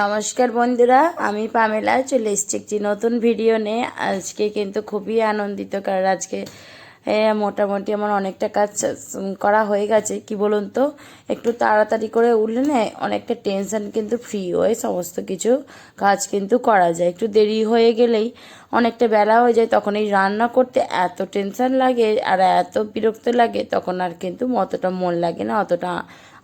নমস্কার বন্ধুরা, আমি পামেলা চলে এসেছি একটি নতুন ভিডিও নিয়ে। আজকে কিন্তু খুবই আনন্দিত, কারণ আজকে মোটামুটি আমার অনেকটা কাজ করা হয়ে গেছে। কি বলুন তো, একটু তাড়াতাড়ি করে উঠলে না অনেকটা টেনশন কিন্তু ফ্রি হয়ে সমস্ত কিছু কাজ কিন্তু করা যায়। একটু দেরি হয়ে গেলেই অনেকটা বেলা হয়ে যায়, তখন এই রান্না করতে এত টেনশন লাগে আর এত বিরক্ত লাগে, তখন আর কিন্তু অতটা মন লাগে না, অতটা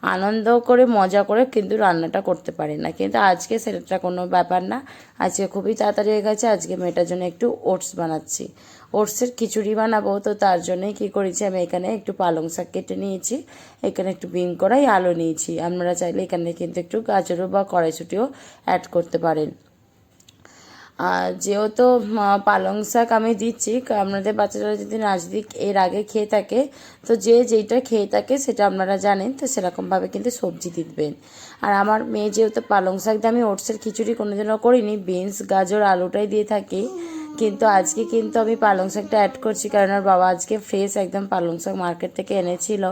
আনন্দ করে, মজা করে কিন্তু রান্নাটা করতে পারি না। কিন্তু আজকে সেটা কোনো ব্যাপার না। আজকে খুবই তাড়াতাড়ি হয়ে গেছে। আজকে মেয়েটার জন্য একটু ওটস বানাচ্ছি। ওটসের খিচুড়ি বানাবো। তো তার জন্যই কী করেছি, আমি এখানে একটু পালং শাক কেটে নিয়েছি। এখানে একটু বিম করাই আলু নিয়েছি। আপনারা চাইলে এখানে কিন্তু একটু গাজরও বা কড়াইশুটিও অ্যাড করতে পারেন। আর যেহেতু পালং শাক আমি দিচ্ছি আপনাদের বাচ্চারা যদি নাচদিক এর আগে খেয়ে থাকে, তো যে যেইটা খেয়ে থাকে সেটা আপনারা জানেন, তো সেরকমভাবে কিন্তু সবজি দিবেন। আর আমার মেয়ে যেহেতু পালং শাক দিয়ে আমি ওটসের খিচুড়ি কোনোদিনও করিনি, বিনস, গাজর, আলুটাই দিয়ে থাকি। কিন্তু আজকে কিন্তু আমি পালং শাকটা অ্যাড করছি, কারণ আমার বাবা আজকে ফ্রেশ একদম পালং শাক মার্কেট থেকে এনেছিল।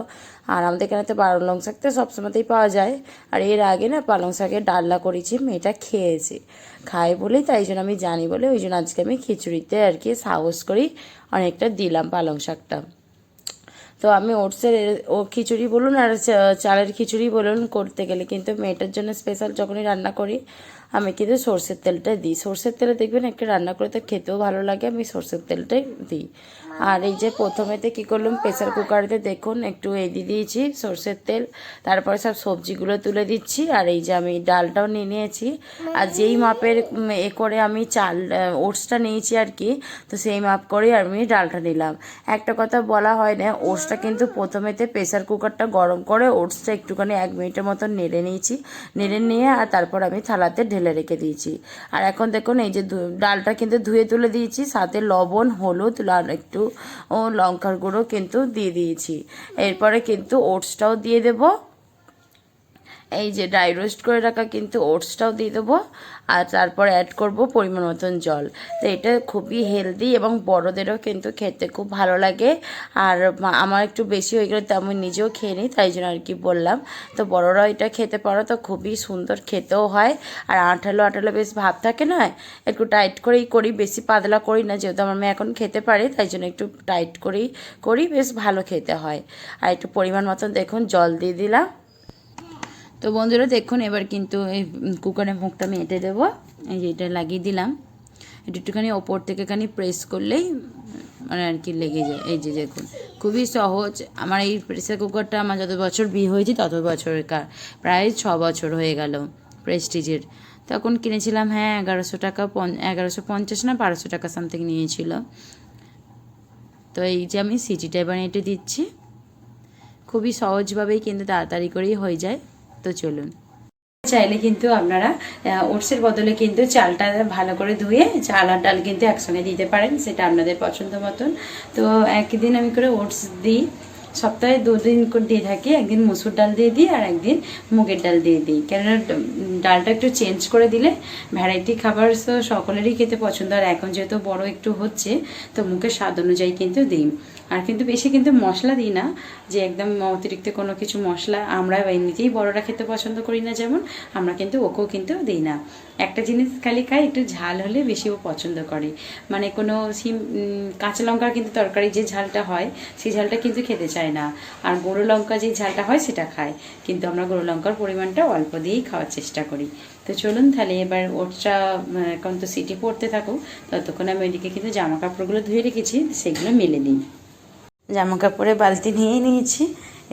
আর আমাদের এখানে তো পালং শাক তো সবসময়তেই পাওয়া যায়। আর এর আগে না পালং শাকের ডালনা করেছি, মেয়েটা খেয়েছে। খায় বলেই তাই জন্য আমি জানি বলে ওই জন্য আজকে আমি খিচুড়িতে আর কি সাহস করি অনেকটা দিলাম পালং শাকটা। তো আমি ওটসের ও খিচুড়ি বলুন আর চালের খিচুড়ি বলুন করতে গেলে কিন্তু মেয়েটার জন্য স্পেশাল যখনই রান্না করি আমি কিন্তু সর্ষের তেলটা দিই। সর্ষের তেলে দেখবেন একটু রান্না করে তো খেতেও ভালো লাগে, আমি সর্ষের তেলটাই দিই। আর এই যে প্রথমেতে কী করলাম প্রেসার কুকারেতে দেখুন, একটু এই দিয়ে দিয়েছি, সর্ষের তেল, তারপরে সব সবজিগুলো তুলে দিচ্ছি, আর এই যে আমি ডালটাও নিয়ে নিয়েছি। আর যেই মাপের এ করে আমি চাল ওটসটা নিয়েছি আর কি, তো সেই মাপ করে আমি ডালটা নিলাম। একটা কথা বলা হয় না, ওটসটা কিন্তু প্রথমেতে প্রেসার কুকারটা গরম করে ওটসটা একটুখানি এক মিনিটের মতন নেড়ে নিয়েছি, নেড়ে নিয়ে আর তারপর আমি থালাতে ঢেলে রেখে দিয়েছি। আর এখন দেখুন, এই যে ডালটা কিন্তু ধুয়ে তুলে দিয়েছি, সাথে লবণ, হলুদ লাল একটু ও লঙ্কার গুঁড়ো কিন্তু দিয়ে দিয়েছি। এরপরে কিন্তু ওটসটাও দিয়ে দেবো। এই যে ড্রাই রোস্ট করে রাখা কিন্তু ওটসটাও দিয়ে দেবো। আর তারপর অ্যাড করব পরিমাণ মতন জল। তো এটা খুবই হেলদি এবং বড়দেরও কিন্তু খেতে খুব ভালো লাগে। আর আমার একটু বেশি হয়ে গেলে তো আমি নিজেও খেয়ে নিই, তাই জন্য আর কি বললাম। তো বড়রাও এটা খেতে পারো, তো খুবই সুন্দর খেতেও হয়। আর আঠালো আঠালো বেশ ভাব থাকে না? একটু টাইট করেই করি, বেশি পাতলা করি না, যেহেতু আমার মেয়ে এখন খেতে পারে, তাই জন্য একটু টাইট করেই করি, বেশ ভালো খেতে হয়। আর একটু পরিমাণ মতন দেখুন, জল দিয়ে দিলাম। তো বন্ধুরা দেখুন, এবার কিন্তু এই কুকারের মুখটা আমি এঁটে দেবো। এই যে এটা লাগিয়ে দিলাম। এটা একটুখানি ওপর থেকে খানি প্রেস করলেই মানে আর কি লেগে যায়। এই যে দেখুন, খুবই সহজ। আমার এই প্রেসার কুকারটা আমার যত বছর বিয়ে হয়েছে, তত বছরের কার প্রায় ছ বছর হয়ে গেল প্রেস্টিজের তখন কিনেছিলাম হ্যাঁ এগারোশো টাকা এগারোশো পঞ্চাশ না বারোশো টাকা সামথিং নিয়েছিল। তো এই যে আমি সিটিটা এবার এঁটে দিচ্ছি। খুবই সহজভাবেই কিন্তু তাড়াতাড়ি করেই হয়ে যায়। তো চলুন। চাইলে কিন্তু আপনারা ওটসের বদলে কিন্তু চালটা ভালো করে ধুয়ে চাল আর ডাল কিন্তু একসঙ্গে দিতে পারেন, সেটা আপনাদের পছন্দ মতন। তো একদিন আমি করে ওটস দিই। সপ্তাহে দুদিন করে দিয়ে থাকি, একদিন মুসুর ডাল দিয়ে দিই আর একদিন মুগের ডাল দিয়ে দিই। কেননা ডালটা একটু চেঞ্জ করে দিলে ভ্যারাইটি খাবার তো সকলেরই খেতে পছন্দ। আর এখন যেহেতু বড় একটু হচ্ছে, তো মুখের স্বাদ অনুযায়ী কিন্তু দিই। আর কিন্তু বেশি কিন্তু মশলা দিই না, যে একদম অতিরিক্ত কোনো কিছু মশলা আমরা এমনিতেই বড়রা খেতে পছন্দ করি না যেমন, আমরা কিন্তু ওকেও কিন্তু দিই না। একটা জিনিস খালি খাই, একটু ঝাল হলে বেশি ও পছন্দ করে। মানে কোনো সিম কাঁচা লঙ্কার কিন্তু তরকারি যে ঝালটা হয়, সেই ঝালটা কিন্তু খেতে চায় না। আর গুঁড়ো লঙ্কা যে ঝালটা হয় সেটা খায়। কিন্তু আমরা গুঁড়ো লঙ্কার পরিমাণটা অল্প দিয়েই খাওয়ার চেষ্টা করি। তো চলুন তাহলে এবার ওটটা এখন তো সিটি পড়তে থাকুক, ততক্ষণ আমি ওইদিকে কিন্তু জামা কাপড়গুলো ধুয়ে রেখেছি, সেগুলো মেলে দিই। জামা কাপড়ে বালতি নিয়ে নিয়েছি।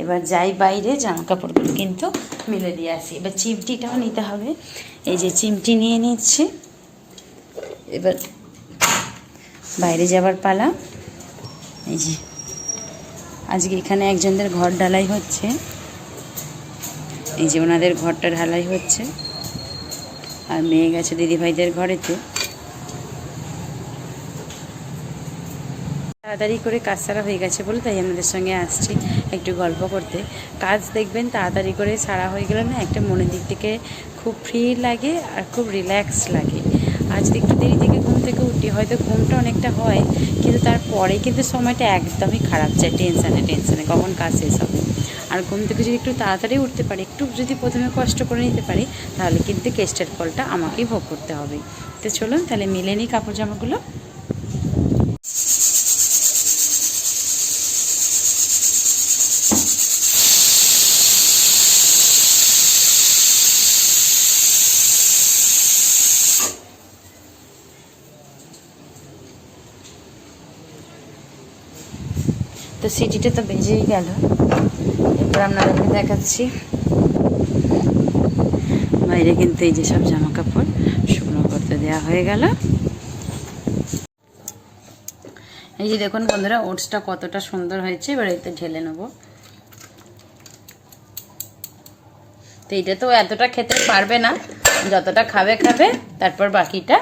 এবার যাই বাইরে জামা কাপড়গুলো কিন্তু মিলে দিয়ে আসি। এবার চিমটিটাও নিতে হবে। এই যে চিমটি নিয়ে নিচ্ছি। এবার বাইরে যাবার পালা। এই যে আজকে এখানে একজনদের ঘর ঢালাই হচ্ছে। এই যে ওনাদের ঘরটা ঢালাই হচ্ছে। আর মেয়ে গেছে দিদিভাইদের ঘরেতে। তাড়াতাড়ি করে কাজ সারা হয়ে গেছে বলে তাই আমাদের সঙ্গে আসছি একটু গল্প করতে। কাজ দেখবেন, তাড়াতাড়ি করে সারা হয়ে গেলে না একটা মনের দিক থেকে খুব ফ্রি লাগে আর খুব রিল্যাক্স লাগে। আজ একটু দেরি থেকে ঘুম থেকে উঠি, হয়তো ঘুমটা অনেকটা হয়, কিন্তু তারপরে কিন্তু সময়টা একদমই খারাপ যায়, টেনশানে টেনশানে, কখন কাজ শেষ হবে। আর ঘুম থেকে যদি একটু তাড়াতাড়ি উঠতে পারি, একটু যদি প্রথমে কষ্ট করে নিতে পারি, তাহলে কিন্তু কেস্টের ফলটা আমাকেই ভোগ করতে হবে। তো চলুন তাহলে মিলে নিই কাপড় জামাগুলো। তো সিটিটা তো বেজেই গেল। এরপর আপনাদেরকে দেখাচ্ছি। বাইরে কিন্তু এই যে সব জামা কাপড় শুকনো করতে দেওয়া হয়ে গেল। এই যে দেখুন বন্ধুরা, ওটসটা কতটা সুন্দর হয়েছে, এবার এতে ঢেলে নেব। তো এইটা তো এতটা খেতে পারবে না, যতটা খাবে খাবে, তারপর বাকিটা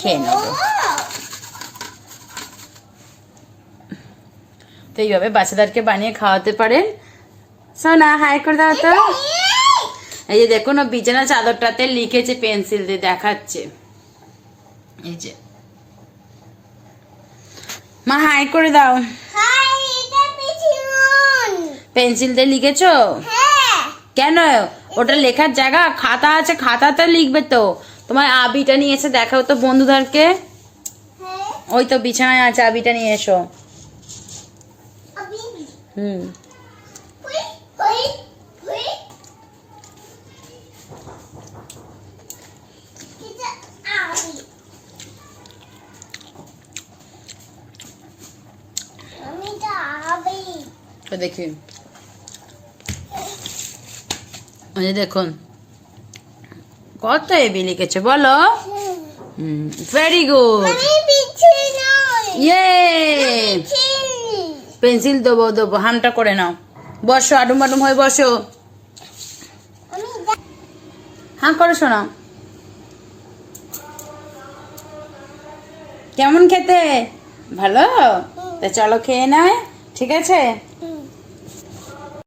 খেয়ে নেব। তো এইভাবে বাচ্চাদেরকে বানিয়ে খাওয়াতে পারেন। সোনা হাই করে দাও তো। এই যে দেখুন, ও বিছানা চাদরটাতে লিখেছে পেন্সিল দিয়ে দেখাচ্ছে। এই যে। মা হাই করে দাও। পেন্সিল দিয়ে লিখেছো? কেন? ওটা লেখার জায়গা? খাতা আছে, খাতাতে লিখবে তো। তোমার আবিটা নিয়ে এসে দেখাও তো বন্ধুদেরকে। ওই তো বিছানায় আছে, আবিটা নিয়ে এসো। হুম। দেখি। ওই দেখুন। কত এবি লিখেছে বলো? ভেরি গুড ইয়ে পেন্সিল দেবো দেবো। হামটা করে নাও। বসো, আডুম আডুম হয়ে বসো। হ্যাঁ করো শোনা কেমন খেতে? ভালো? তা চলো খেয়ে নেয় ঠিক আছে?